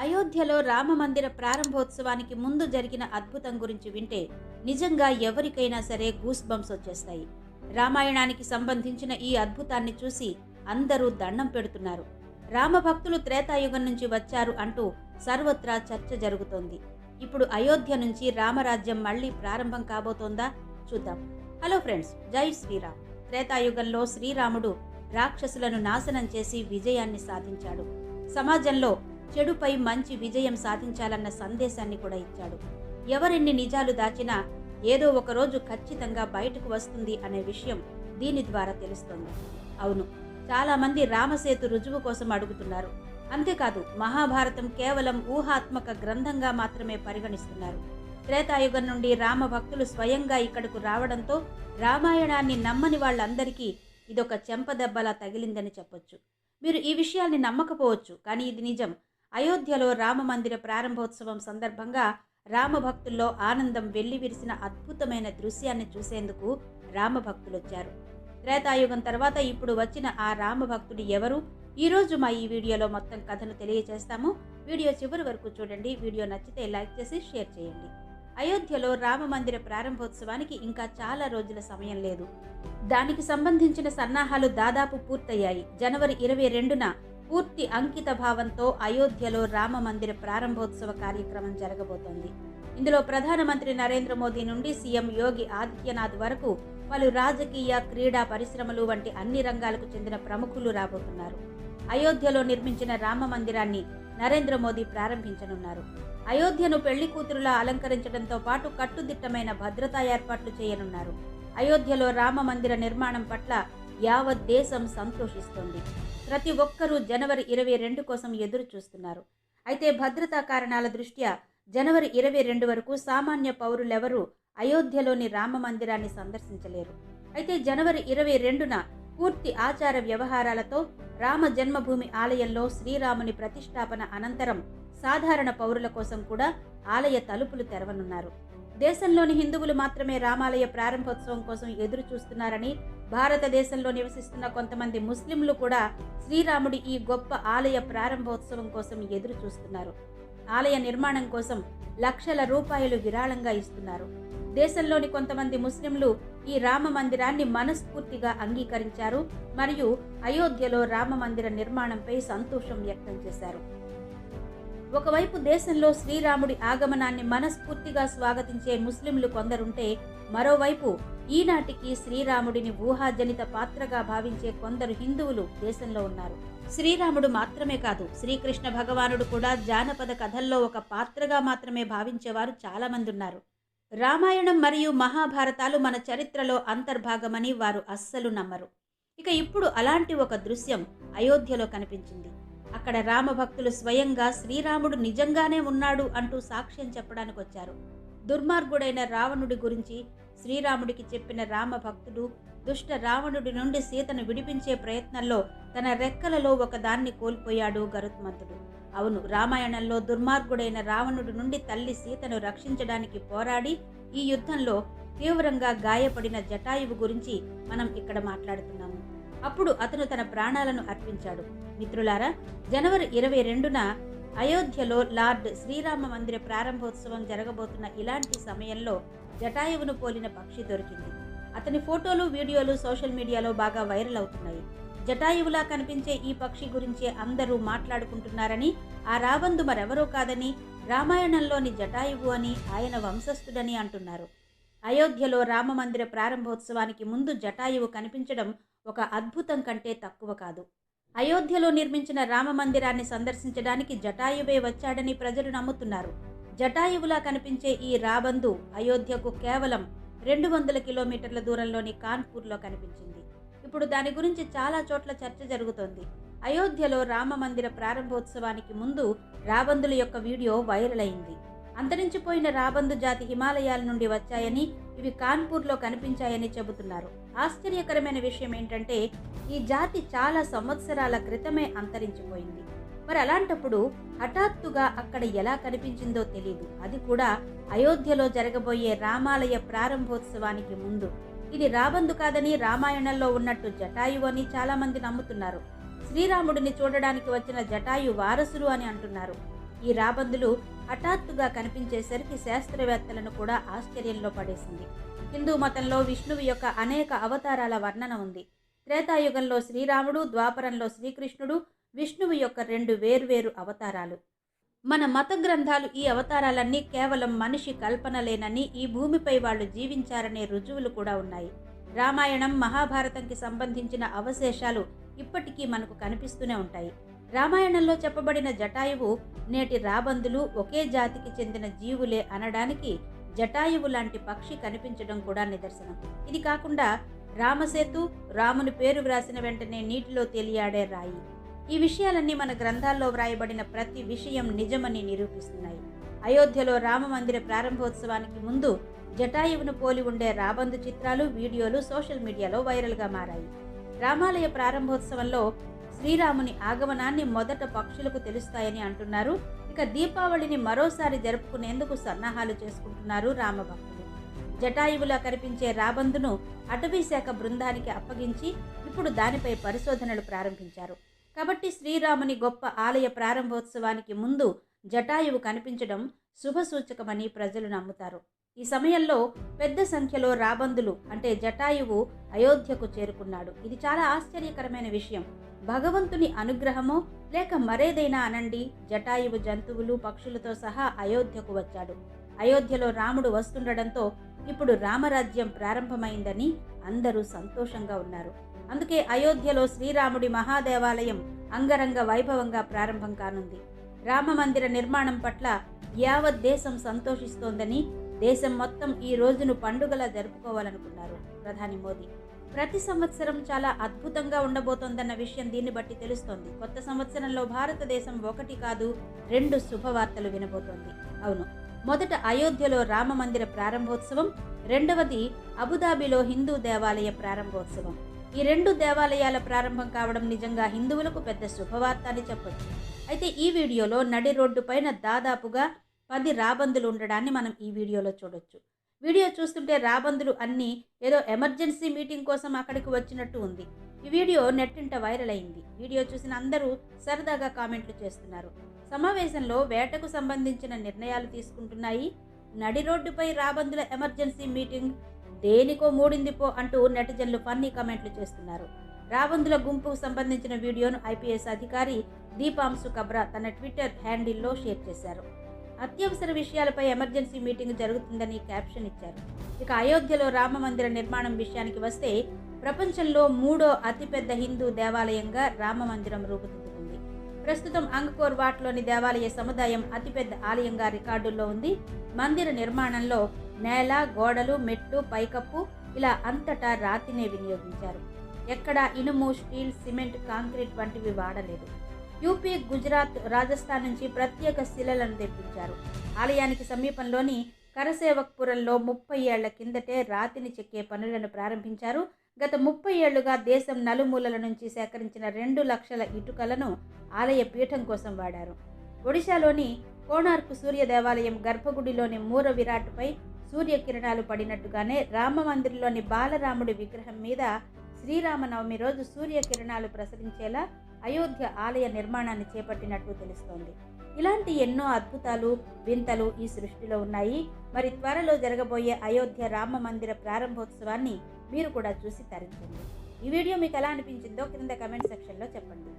అయోధ్యలో రామమందిర ప్రారంభోత్సవానికి ముందు జరిగిన అద్భుతం గురించి వింటే నిజంగా ఎవరికైనా సరే గూస్ బంప్స్ వచ్చేస్తాయి. రామాయణానికి సంబంధించిన ఈ అద్భుతాన్ని చూసి అందరూ దండం పెడుతున్నారు. రామభక్తులు త్రేతాయుగం నుంచి వచ్చారు అంటూ సర్వత్రా చర్చ జరుగుతోంది. ఇప్పుడు అయోధ్య నుంచి రామరాజ్యం మళ్ళీ ప్రారంభం కాబోతోందా? చూద్దాం. హలో ఫ్రెండ్స్ జై శ్రీరామ్. త్రేతాయుగంలో శ్రీరాముడు రాక్షసులను నాశనం చేసి విజయాన్ని సాధించాడు. సమాజంలో చెడుపై మంచి విజయం సాధించాలన్న సందేశాన్ని కూడా ఇచ్చాడు. ఎవరెన్ని నిజాలు దాచినా ఏదో ఒక రోజు ఖచ్చితంగా బయటకు వస్తుంది అనే విషయం దీని ద్వారా తెలుస్తోంది. అవును చాలామంది రామసేతు రుజువు కోసం అడుగుతున్నారు. అంతేకాదు మహాభారతం కేవలం ఊహాత్మక గ్రంథంగా మాత్రమే పరిగణిస్తున్నారు. త్రేతాయుగం నుండి రామ భక్తులు స్వయంగా ఇక్కడకు రావడంతో రామాయణాన్ని నమ్మని వాళ్ళందరికీ ఇదొక చెంపదెబ్బలా తగిలిందని చెప్పొచ్చు. మీరు ఈ విషయాన్ని నమ్మకపోవచ్చు కానీ ఇది నిజం. అయోధ్యలో రామ మందిర ప్రారంభోత్సవం సందర్భంగా రామభక్తుల్లో ఆనందం వెల్లివిరిసిన అద్భుతమైన దృశ్యాన్ని చూసేందుకు రామభక్తులు వచ్చారు త్రేతాయుగం తర్వాత ఇప్పుడు వచ్చిన ఆ రామభక్తుడు ఎవరు? ఈరోజు మా ఈ వీడియోలో మొత్తం కథను తెలియజేస్తాము. వీడియో చివరి వరకు చూడండి. వీడియో నచ్చితే లైక్ చేసి షేర్ చేయండి. అయోధ్యలో రామ మందిర ప్రారంభోత్సవానికి ఇంకా చాలా రోజుల సమయం లేదు. దానికి సంబంధించిన సన్నాహాలు దాదాపు పూర్తయ్యాయి. జనవరి ఇరవై రెండున పూర్తి అంకిత భావంతో అయోధ్యలో రామ మందిర ప్రారంభోత్సవ కార్యక్రమం జరగబోతోంది. ఇందులో ప్రధానమంత్రి నరేంద్ర మోదీ నుండి సీఎం యోగి ఆదిత్యనాథ్ వరకు పలు రాజకీయ క్రీడా పరిశ్రమలు వంటి అన్ని రంగాలకు చెందిన ప్రముఖులు రాబోతున్నారు. అయోధ్యలో నిర్మించిన రామ మందిరాన్ని నరేంద్ర మోదీ ప్రారంభించనున్నారు. అయోధ్యను పెళ్ళి కూతురులా అలంకరించడంతో పాటు కట్టుదిట్టమైన భద్రతా ఏర్పాట్లు చేయనున్నారు. అయోధ్యలో రామ మందిర నిర్మాణం పట్ల యావత్ దేశం సంతోషిస్తోంది. ప్రతి ఒక్కరూ జనవరి ఇరవై రెండు కోసం ఎదురు చూస్తున్నారు. అయితే భద్రతా కారణాల దృష్ట్యా జనవరి ఇరవై రెండు వరకు సామాన్య పౌరులెవరూ అయోధ్యలోని రామ మందిరాన్ని సందర్శించలేరు. అయితే జనవరి ఇరవై రెండున పూర్తి ఆచార వ్యవహారాలతో రామ జన్మభూమి ఆలయంలో శ్రీరాముని ప్రతిష్టాపన అనంతరం సాధారణ పౌరుల కోసం కూడా ఆలయ తలుపులు తెరవనున్నారు. దేశంలోని హిందువులు మాత్రమే రామాలయ ప్రారంభోత్సవం కోసం ఎదురు చూస్తున్నారని భారతదేశంలో నివసిస్తున్న కొంతమంది ముస్లింలు కూడా శ్రీరాముడి ఈ గొప్ప ఆలయ ప్రారంభోత్సవం కోసం ఎదురు చూస్తున్నారు. ఆలయ నిర్మాణం కోసం లక్షల రూపాయలు విరాళంగా ఇస్తున్నారు. దేశంలోని కొంతమంది ముస్లింలు ఈ రామ మందిరాన్ని మనస్ఫూర్తిగా అంగీకరించారు మరియు అయోధ్యలో రామ మందిర నిర్మాణంపై సంతోషం వ్యక్తం చేశారు. ఒకవైపు దేశంలో శ్రీరాముడి ఆగమనాన్ని మనస్ఫూర్తిగా స్వాగతించే ముస్లింలు కొందరుంటే మరోవైపు ఈనాటికి శ్రీరాముడిని ఊహాజనిత పాత్రగా భావించే కొందరు హిందువులు దేశంలో ఉన్నారు. శ్రీరాముడు మాత్రమే కాదు శ్రీకృష్ణ భగవానుడు కూడా జానపద కథల్లో ఒక పాత్రగా మాత్రమే భావించేవారు చాలామంది ఉన్నారు. రామాయణం మరియు మహాభారతాలు మన చరిత్రలో అంతర్భాగమని వారు అస్సలు నమ్మరు. ఇక ఇప్పుడు అలాంటి ఒక దృశ్యం అయోధ్యలో కనిపించింది. అక్కడ రామభక్తులు స్వయంగా శ్రీరాముడు నిజంగానే ఉన్నాడు అంటూ సాక్ష్యం చెప్పడానికి వచ్చారు దుర్మార్గుడైన రావణుడి గురించి శ్రీరాముడికి చెప్పిన రామభక్తుడు దుష్ట రావణుడి నుండి సీతను విడిపించే ప్రయత్నంలో తన రెక్కలలో ఒకదాన్ని కోల్పోయాడు గరుత్మంతుడు. అవును రామాయణంలో దుర్మార్గుడైన రావణుడి నుండి తల్లి సీతను రక్షించడానికి పోరాడి ఈ యుద్ధంలో తీవ్రంగా గాయపడిన జటాయువు గురించి మనం ఇక్కడ మాట్లాడుతున్నాము. అప్పుడు అతను తన ప్రాణాలను అర్పించాడు. మిత్రులారా జనవరి ఇరవై రెండున అయోధ్యలో లార్డ్ శ్రీరామ మందిర ప్రారంభోత్సవం జరగబోతున్న ఇలాంటి సమయంలో జటాయువును పోలిన పక్షి దొరికింది. అతని ఫోటోలు వీడియోలు సోషల్ మీడియాలో బాగా వైరల్ అవుతున్నాయి. జటాయువులా కనిపించే ఈ పక్షి గురించి అందరూ మాట్లాడుకుంటున్నారని ఆ రాబందు మరెవరో కాదని రామాయణంలోని జటాయువు అని ఆయన వంశస్థుడని అంటున్నారు. అయోధ్యలో రామమందిర ప్రారంభోత్సవానికి ముందు జటాయువు కనిపించడం ఒక అద్భుతం కంటే తక్కువ కాదు. అయోధ్యలో నిర్మించిన రామ మందిరాన్ని సందర్శించడానికి జటాయువే వచ్చాడని ప్రజలు నమ్ముతున్నారు. జటాయువులా కనిపించే ఈ రాబందు అయోధ్యకు కేవలం రెండు వందల కిలోమీటర్ల దూరంలోని కాన్పూర్లో కనిపించింది. ఇప్పుడు దాని గురించి చాలా చోట్ల చర్చ జరుగుతోంది. అయోధ్యలో రామ మందిర ప్రారంభోత్సవానికి ముందు రాబందుల యొక్క వీడియో వైరల్ అయింది. అంతరించిపోయిన రాబందు జాతి హిమాలయాల నుండి వచ్చాయని ఇవి కాన్పూర్లో కనిపించాయని చెబుతున్నారు. ఆశ్చర్యకరమైన విషయం ఏంటంటే ఈ జాతి చాలా సంవత్సరాల క్రితమే అంతరించిపోయింది. మరి అలాంటప్పుడు హఠాత్తుగా అక్కడ ఎలా కనిపించిందో తెలియదు అది కూడా అయోధ్యలో జరగబోయే రామాలయ ప్రారంభోత్సవానికి ముందు. ఇది రాబందు కాదని రామాయణంలో ఉన్నట్టు జటాయు అని చాలా మంది నమ్ముతున్నారు. శ్రీరాముడిని చూడడానికి వచ్చిన జటాయు వారసులు అని అంటున్నారు. ఈ రాబందులు హఠాత్తుగా కనిపించేసరికి శాస్త్రవేత్తలను కూడా ఆశ్చర్యంలో పడేసింది. హిందూ మతంలో విష్ణువు యొక్క అనేక అవతారాల వర్ణన ఉంది. త్రేతాయుగంలో శ్రీరాముడు ద్వాపరంలో శ్రీకృష్ణుడు విష్ణువు యొక్క రెండు వేర్వేరు అవతారాలు. మన మత గ్రంథాలు ఈ అవతారాలన్నీ కేవలం మనిషి కల్పనలేనని ఈ భూమిపై వాళ్ళు జీవించారనే రుజువులు కూడా ఉన్నాయి. రామాయణం మహాభారతంకి సంబంధించిన అవశేషాలు ఇప్పటికీ మనకు కనిపిస్తూనే ఉంటాయి. రామాయణంలో చెప్పబడిన జటాయువు నేటి రాబందులు ఒకే జాతికి చెందిన జీవులే అనడానికి జటాయువు లాంటి పక్షి కనిపించడం కూడా నిదర్శనం. ఇది కాకుండా రామసేతు రాముని పేరు వ్రాసిన వెంటనే నీటిలో తేలియాడే రాయి. ఈ విషయాలన్నీ మన గ్రంథాల్లో వ్రాయబడిన ప్రతి విషయం నిజమని నిరూపిస్తున్నాయి. అయోధ్యలో రామ మందిర ప్రారంభోత్సవానికి ముందు జటాయువును పోలి ఉండే రాబందు చిత్రాలు వీడియోలు సోషల్ మీడియాలో వైరల్గా మారాయి. రామాలయ ప్రారంభోత్సవంలో శ్రీరాముని ఆగమనాన్ని మొదట పక్షులకు తెలుస్తాయని అంటున్నారు. ఇక దీపావళిని మరోసారి జరుపుకునేందుకు సన్నాహాలు చేసుకుంటున్నారు రామభక్తులు. జటాయువులా కనిపించే రాబందును అటవీ శాఖ బృందానికి అప్పగించి ఇప్పుడు దానిపై పరిశోధనలు ప్రారంభించారు. కాబట్టి శ్రీరాముని గొప్ప ఆలయ ప్రారంభోత్సవానికి ముందు జటాయువు కనిపించడం శుభసూచకమని ప్రజలు నమ్ముతారు. ఈ సమయంలో పెద్ద సంఖ్యలో రాబందులు అంటే జటాయువు అయోధ్యకు చేరుకున్నాడు. ఇది చాలా ఆశ్చర్యకరమైన విషయం. భగవంతుని అనుగ్రహమో లేక మరేదైనా అనండి జటాయువు జంతువులు పక్షులతో సహా అయోధ్యకు వచ్చాడు. అయోధ్యలో రాముడు వస్తుండడంతో ఇప్పుడు రామరాజ్యం ప్రారంభమైందని అందరూ సంతోషంగా ఉన్నారు. అందుకే అయోధ్యలో శ్రీరాముడి మహాదేవాలయం అంగరంగ వైభవంగా ప్రారంభం కానుంది. రామ మందిర నిర్మాణం పట్ల యావత్ దేశం సంతోషిస్తోందని దేశం మొత్తం ఈ రోజును పండుగలా జరుపుకోవాలనుకున్నారు ప్రధాని మోదీ. ప్రతి సంవత్సరం చాలా అద్భుతంగా ఉండబోతోందన్న విషయం దీన్ని బట్టి తెలుస్తోంది. కొత్త సంవత్సరంలో భారతదేశం ఒకటి కాదు రెండు శుభవార్తలు వినబోతోంది. అవును మొదట అయోధ్యలో రామ మందిర ప్రారంభోత్సవం రెండవది అబుదాబిలో హిందూ దేవాలయ ప్రారంభోత్సవం. ఈ రెండు దేవాలయాల ప్రారంభం కావడం నిజంగా హిందువులకు పెద్ద శుభవార్త అని చెప్పొచ్చు. అయితే ఈ వీడియోలో నడి రోడ్డు పైన దాదాపుగా పది రాబందులు ఉండడాన్ని మనం ఈ వీడియోలో చూడొచ్చు. వీడియో చూస్తుంటే రాబందులు అన్నీ ఏదో ఎమర్జెన్సీ మీటింగ్ కోసం అక్కడికి వచ్చినట్టు ఉంది. ఈ వీడియో నెట్టింట వైరల్ అయింది. వీడియో చూసిన అందరూ సరదాగా కామెంట్లు చేస్తున్నారు. సమావేశంలో వేటకు సంబంధించిన నిర్ణయాలు తీసుకుంటున్నాయి. నడి రోడ్డుపై రాబందుల ఎమర్జెన్సీ మీటింగ్ దేనికో మూడింది పో అంటూ నెటిజన్లు ఫన్నీ కమెంట్లు చేస్తున్నారు. రాబందుల గుంపుకు సంబంధించిన వీడియోను ఐపీఎస్ అధికారి దీపాంశు కబ్రా తన ట్విట్టర్ హ్యాండిల్లో షేర్ చేశారు. అత్యవసర విషయాలపై ఎమర్జెన్సీ మీటింగ్ జరుగుతుందని క్యాప్షన్ ఇచ్చారు. ఇక అయోధ్యలో రామ మందిర నిర్మాణం విషయానికి వస్తే ప్రపంచంలో మూడో అతిపెద్ద హిందూ దేవాలయంగా రామ మందిరం రూపుదిద్దుకుంది. ప్రస్తుతం అంగకోర్ వాట్లోని దేవాలయ సముదాయం అతిపెద్ద ఆలయంగా రికార్డుల్లో ఉంది. మందిర నిర్మాణంలో నేల గోడలు మెట్లు పైకప్పు ఇలా అంతటా రాతినే వినియోగించారు. ఎక్కడా ఇనుము స్టీల్ సిమెంట్ కాంక్రీట్ వంటివి వాడలేదు. యూపీ గుజరాత్ రాజస్థాన్ నుంచి ప్రత్యేక శిలలను తెప్పించారు. ఆలయానికి సమీపంలోని కరసేవక్పురంలో ముప్పై ఏళ్ళ కిందటే రాతిని చెక్కే పనులను ప్రారంభించారు. గత ముప్పై ఏళ్ళుగా దేశం నలుమూలల నుంచి సేకరించిన రెండు లక్షల ఇటుకలను ఆలయ పీఠం కోసం వాడారు. ఒడిశాలోని కోణార్కు సూర్య దేవాలయం గర్భగుడిలోని మూర విరాట్పై సూర్యకిరణాలు పడినట్టుగానే రామ మందిర్లోని బాలరాముడి విగ్రహం మీద శ్రీరామనవమి రోజు సూర్యకిరణాలు ప్రసరించేలా అయోధ్య ఆలయ నిర్మాణాన్ని చేపట్టినట్లు తెలుస్తోంది. ఇలాంటి ఎన్నో అద్భుతాలు వింతలు ఈ సృష్టిలో ఉన్నాయి. మరి త్వరలో జరగబోయే అయోధ్య రామ మందిర ప్రారంభోత్సవాన్ని మీరు కూడా చూసి తరించండి. ఈ వీడియో మీకు ఎలా అనిపించిందో క్రింద కమెంట్ సెక్షన్లో చెప్పండి.